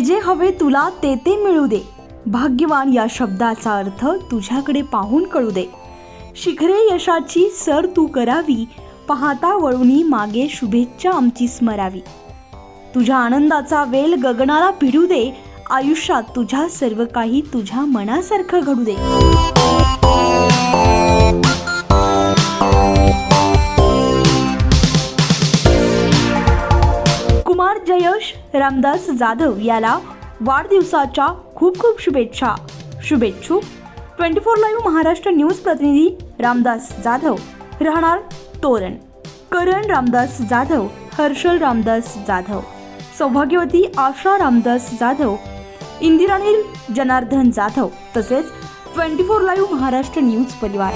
जे हवे तुला ते ते मिळू दे. भाग्यवान या शब्दाचा अर्थ तुझ्याकडे पाहून कळू दे. शिखरे यशाची सर तू करावी पाहता वळूनी मागे शुभेच्छा आमची स्मरावी. तुझ्या आनंदाचा वेल गगनाला भिडू दे आयुष्यात तुझ्या सर्व काही तुझ्या मनासारखं घडू दे. कुमार जयश रामदास जाधव याला वाढदिवसाच्या खूप खूप शुभेच्छा. शुभेच्छुक twenty four live Maharashtra news प्रतिनिधी रामदास जाधव. राहणार तोरण. करण रामदास जाधव हर्षल रामदास जाधव. सौभाग्यवती आशा रामदास जाधव इंदिरानील जनार्दन जाधव तसेच twenty four live Maharashtra news परिवार.